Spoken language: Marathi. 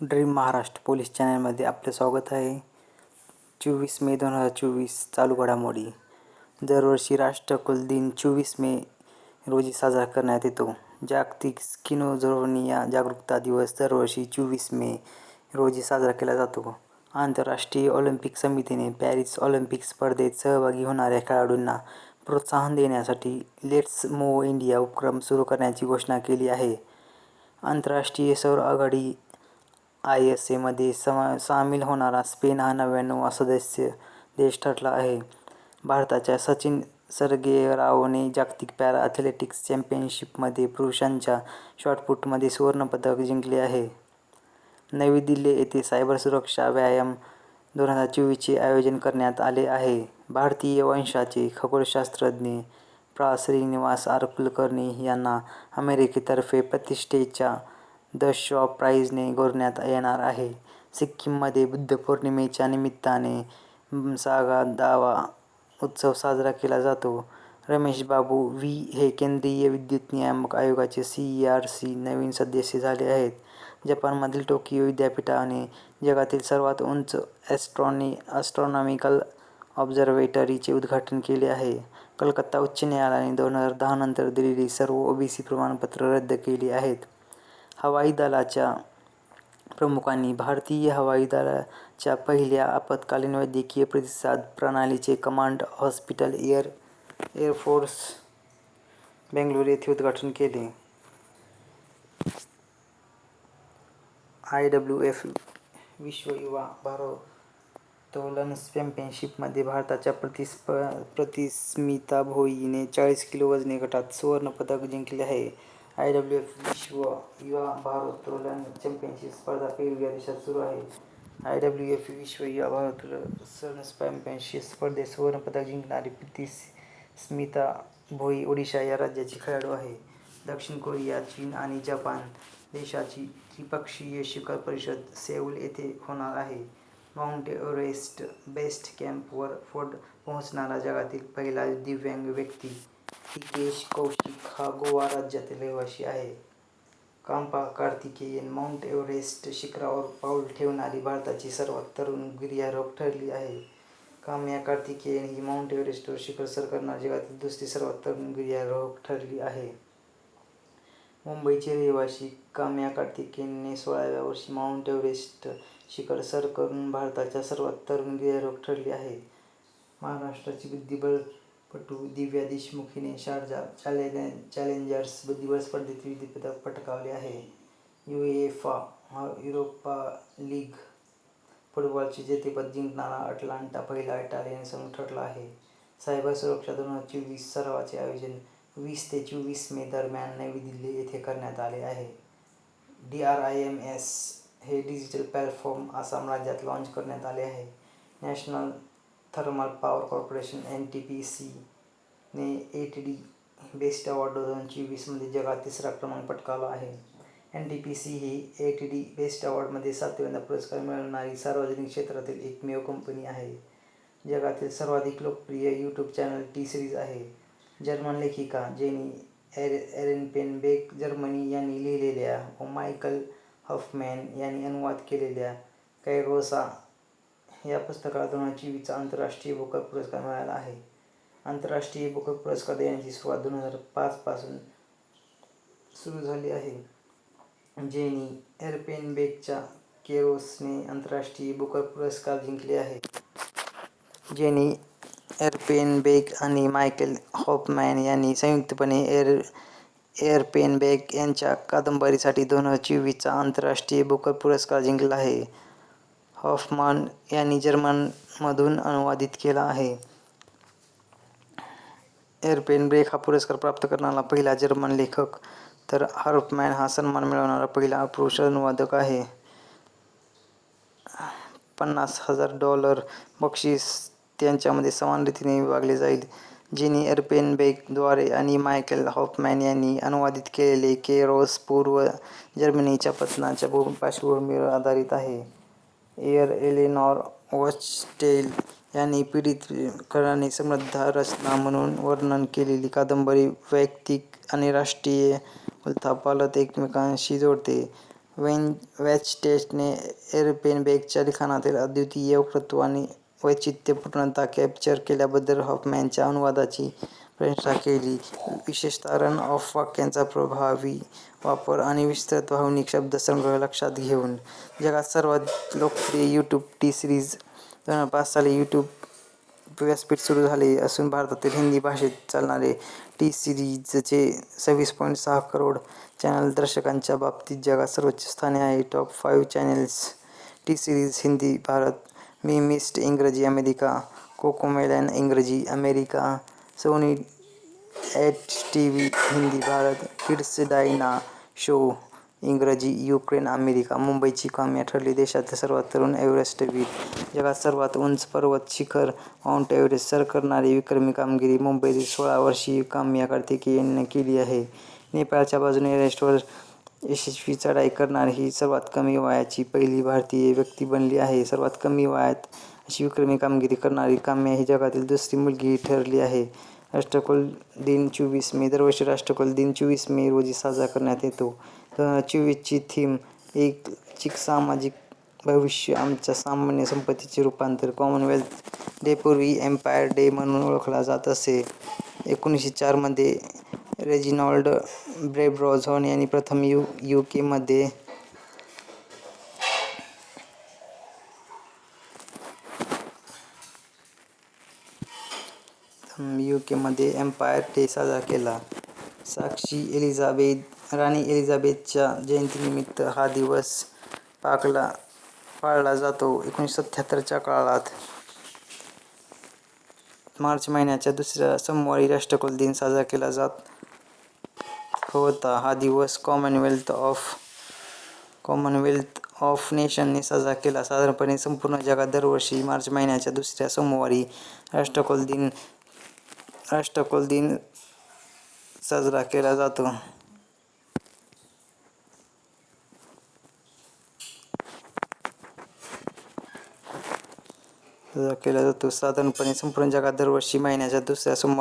ड्रीम महाराष्ट्र पोलीस चॅनलमध्ये आपले स्वागत आहे. चोवीस मे दोन हजार चोवीस चालू घडामोडी. दरवर्षी राष्ट्रकुल दिन चोवीस मे रोजी साजरा करण्यात येतो. जागतिक स्किनोझोर्निया जागरूकता दिवस दरवर्षी चोवीस मे रोजी साजरा केला जातो. आंतरराष्ट्रीय ऑलिम्पिक समितीने पॅरिस ऑलिम्पिक स्पर्धेत सहभागी होणाऱ्या खेळाडूंना प्रोत्साहन देण्यासाठी लेट्स मूव इंडिया उपक्रम सुरू करण्याची घोषणा केली आहे. आंतरराष्ट्रीय सौर आघाडी आय एस एमध्ये समा सामील होणारा स्पेन हा नव्याण्णवा सदस्य देश ठरला आहे. भारताच्या सचिन सरगेरावने जागतिक पॅरा ॲथलेटिक्स चॅम्पियनशिपमध्ये पुरुषांच्या शॉटपुटमध्ये सुवर्णपदक जिंकले आहे. नवी दिल्ली येथे सायबर सुरक्षा व्यायाम दोन हजार चोवीसचे आयोजन करण्यात आले आहे. भारतीय वंशाचे खगोलशास्त्रज्ञ प्रा. श्रीनिवास आर कुलकर्णी यांना अमेरिकेतर्फे प्रतिष्ठेच्या द शॉ प्राईजने गौरवण्यात येणार आहे. सिक्कीममध्ये बुद्ध पौर्णिमेच्या निमित्ताने सागा दावा उत्सव साजरा केला जातो. रमेश बाबू व्ही हे केंद्रीय विद्युत नियामक आयोगाचे सी ई आर सी नवीन सदस्य झाले आहेत. जपानमधील टोकियो विद्यापीठाने जगातील सर्वात उंच ॲस्ट्रॉनी ॲस्ट्रॉनॉमिकल ऑब्झर्वेटरीचे उद्घाटन केले आहे. कलकत्ता उच्च न्यायालयाने दोन हजार दहा नंतर दिलेली सर्व ओबीसी प्रमाणपत्र रद्द केली आहेत. हवाई दलाच्या प्रमुखांनी भारतीय हवाई दलाच्या पहिल्या आपत्कालीन वैद्यकीय प्रतिसाद प्रणालीचे command hospital air air force Bangalore येथे उद्घाटन केले. आय डब्ल्यू एफ विश्व युवा भारोत्तोलन चॅम्पियनशिपमध्ये भारताच्या प्रतिस्प प्रतिस्मिता भोईने चाळीस किलो वजनी गटात सुवर्णपदक जिंकले आहे. आय डब्ल्यू एफ विश्व युवा भारोत्तोलन चॅम्पियनशिप स्पर्धा वेगवेगळ्या देशात सुरू आहे. आय डब्ल्यू एफ विश्व युवा भारोत्तोलन चॅम्पियनशिप स्पर्धेत सुवर्णपदक जिंकणारी प्रतिस्मिता भोई ओडिशा या राज्याची खेळाडू आहे. दक्षिण कोरिया चीन आणि जपान देशाची त्रिपक्षीय शिखर परिषद सेऊल येथे होणार आहे. माउंट एव्हरेस्ट बेस्ट कॅम्पवर फोर्ड पोहोचणारा जगातील पहिला दिव्यांग व्यक्ती. हितेश कौशिक हा गोवा राज्यातील रहिवासी आहे. कांपा कार्तिकेयन माउंट एव्हरेस्ट शिखरावर पाऊल ठेवणारी भारताची सर्वात तरुण गिर्यारोहक ठरली आहे. काम्या कार्तिकेयन ही माउंट एव्हरेस्टवर शिखर सर करणारी जगातील दुसरी सर्वात तरुण गिर्यारोहक ठरली आहे. मुंबईचे रहिवासी काम्या कार्तिकेयनने सोळाव्या वर्षी माउंट एव्हरेस्ट शिखर सर करून भारताच्या सर्वात तरुण गिर्यारोहक ठरली आहे. महाराष्ट्राची बुद्धिबळपटू दिव्या देशमुखीने शारजा चॅलें चॅलेंजर्स बुद्धिबळ स्पर्धेत विविध पटकावले आहे. युएफा हा युरोपा लीग फुटबॉलचे जेतेपद जिंकणारा अटलांटा पहिला इटालियन संघ ठरला आहे. सायबर सुरक्षा दोन हजार चोवीस सरावाचे आयोजन वीस ते चोवीस मे दरम्यान नवी दिल्ली येथे करण्यात आले आहे. D R I M S हे डिजिटल प्लॅटफॉर्म आसाम राज्यात लॉन्च करण्यात आले आहे. National thermal power corporation N T P सीने A T D best award दोन हजार चोवीसमध्ये जगात तिसरा क्रमांक पटकावला आहे. एन टी पी सी ही ए टी डी बेस्ट अवॉर्डमध्ये सातव्यांदा पुरस्कार मिळवणारी सार्वजनिक क्षेत्रातील एकमेव कंपनी आहे. जगातील सर्वाधिक लोकप्रिय यूट्यूब चॅनल टी सिरीज आहे. जर्मन लेखिका जेनी एर एरेनपेनबेक जर्मनी यांनी लिहिलेल्या व मायकल हफमॅन यांनी अनुवाद केलेल्या कैरोसा या पुस्तकाला दोन हजार चोवीसचा आंतरराष्ट्रीय बुकर पुरस्कार मिळाला आहे. आंतरराष्ट्रीय बुकर पुरस्कार देण्याची सुरुवात दोन हजार पाचपासून सुरू झाली आहे. जेनी एरपेनबेकच्या केरोसने आंतरराष्ट्रीय बुकर पुरस्कार जिंकले आहे. जेनी एरपेनबेक आणि मायकेल हॉपमॅन यांनी संयुक्तपणे एर एअरपेनबेक यांच्या कादंबरीसाठी दोन हजार चोवीसचा आंतरराष्ट्रीय बुकर पुरस्कार जिंकला आहे. हॉफमॅन यांनी जर्मनमधून अनुवादित केला आहे. एअरपेनबेक हा पुरस्कार प्राप्त करणारा पहिला जर्मन लेखक तर हर्फमॅन हा सन्मान मिळवणारा पहिला पुरुष अनुवादक आहे. पन्नास हजार डॉलर बक्षीस त्यांच्यामध्ये समान रीतीने विभागले जाईल. जिनी एरपेनबेकद्वारे आणि मायकेल हॉफमॅन यांनी अनुवादित केलेले केरोस पूर्व जर्मनीच्या पतनाच्या भू पार्श्वभूमीवर आधारित आहे. एअर एलेनॉर वॉचटेल यांनी पीडित कणाने समृद्ध रचना म्हणून वर्णन केलेली कादंबरी वैयक्तिक आणि राष्ट्रीय उलथापालत एकमेकांशी जोडते. वेन वॅचटेस्टने एअरपेनबेकच्या लिखाणातील अद्वितीय वक्तृत्व आणि वैचित्र्यपूर्णता कॅप्चर केल्याबद्दल हॉफमॅनच्या अनुवादाची प्रशंसा केली. विशेषतः रन ऑफ वाक्यांचा प्रभावी वापर आणि विस्तृत भावनिक शब्दसंग्रह लक्षात घेऊन. जगात सर्वात लोकप्रिय यूट्यूब टी सिरीज दोन हजार पाच साली यूट्यूब व्यासपीठ सुरू झाले असून भारतातील हिंदी भाषेत चालणारे टी सिरीजचे सव्वीस पॉइंट सहा करोड चॅनल दर्शकांच्या बाबतीत जगात सर्वोच्च स्थानी आहे. Top five channels T Series Hindi Bharat Mr Beast इंग्रजी अमेरिका कोकोमेलन इंग्रजी America Sony H T V Hindi Bharat kids Diana show इंग्रजी युक्रेन अमेरिका मुंबईची काम्या ठरली देशातील सर्वात तरुण एव्हरेस्टवीर जगात सर्वात उंच पर्वत शिखर माउंट एव्हरेस्ट सर करणारी विक्रमी कामगिरी मुंबईतील सोळा वर्षीय काम्या कार्तिकेयनने केली आहे. नेपाळच्या बाजूने एव्हरेस्टवर यशस्वी चढाई करणारी ही सर्वात कमी वयाची पहिली भारतीय व्यक्ती बनली आहे. सर्वात कमी वयात अशी विक्रमी कामगिरी करणारी काम्या ही जगातील दुसरी मुलगी ठरली आहे. राष्ट्रकुल दिन चोवीस मे दरवर्षी राष्ट्रकुल दिन चोवीस मे रोजी साजरा करण्यात येतो. दोन हजार चोवीस ची थीम सामाजिक भविष्य आमच्या सामान्य संपत्तीचे रूपांतर कॉमनवेल्थ डे पूर्वी एम्पायर डे म्हणून ओळखला जात असे. एकोणीसशे चारमध्ये रेजिनॉल्ड ब्रेब्रॉझॉन यांनी प्रथम यू यू केमध्ये यू केमध्ये एम्पायर डे साजरा केला. साक्षी एलिझाबेथ राणी एलिझाबेथच्या जयंतीनिमित्त हा दिवस पाकला पाळला जातो. एकोणीसशे सत्त्याहत्तरच्या काळात मार्च महिन्याच्या दुसऱ्या सोमवारी राष्ट्रकुल दिन साजरा केला जात होता. हा दिवस कॉमनवेल्थ ऑफ कॉमनवेल्थ ऑफ नेशनने साजरा केला. साधारणपणे संपूर्ण जगात दरवर्षी मार्च महिन्याच्या दुसऱ्या सोमवारी राष्ट्रकुल दिन साजरा केला जातो. साधारणपणे संपूर्ण जगात दरवर्षी महिन्याच्या दुसऱ्या सोमवारी